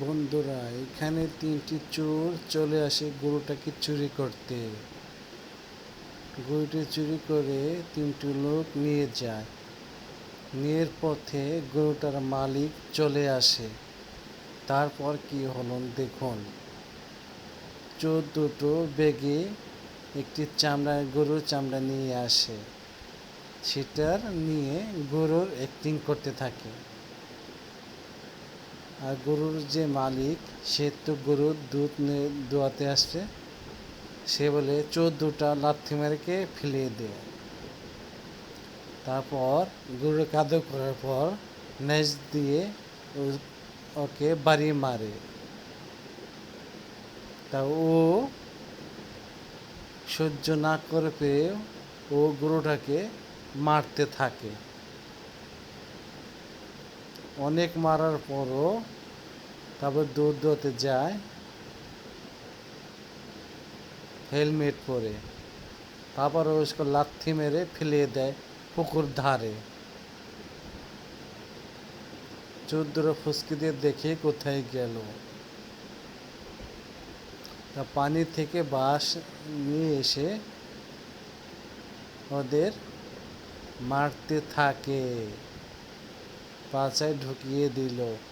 বন্ধুরা, এখানে তিনটি চোর চলে আসে গরুটাকে চুরি করতে। গরুটি চুরি করে তিনটি লোক নিয়ে যায়। নিয়ে পথে গরুটার মালিক চলে আসে। তারপর কি হলো দেখুন। চোর দুটো বেগে একটি চামড়া, গরুর চামড়া নিয়ে আসে। সেটার নিয়ে গরুর অ্যাক্টিং করতে থাকে। গরুর যে মালিক, সে তো গরুর দুধ দোয়াতে আসছে। সে বলে, চোদ্দোটা লাথি মেরেকে ফেলিয়ে দেয় তারপর গরুর কাদো করার পর নেজ দিয়ে ওকে বাড়ি মারে। তা ও সহ্য না করে পেয়ে ও গরুটাকে মারতে থাকে। অনেক মারার পরও তারপর দূর দূরতে যায়, হেলমেট পরে। তারপর ওসকে লাথি মেরে ফেলে দেয় পুকুর ধারে। চৌদ্র ফুসকি দিয়ে দেখে কোথায় গেল। তা পানি থেকে বাঁশ নিয়ে এসে ওদের মারতে থাকে। पास ढुकिए दिलो।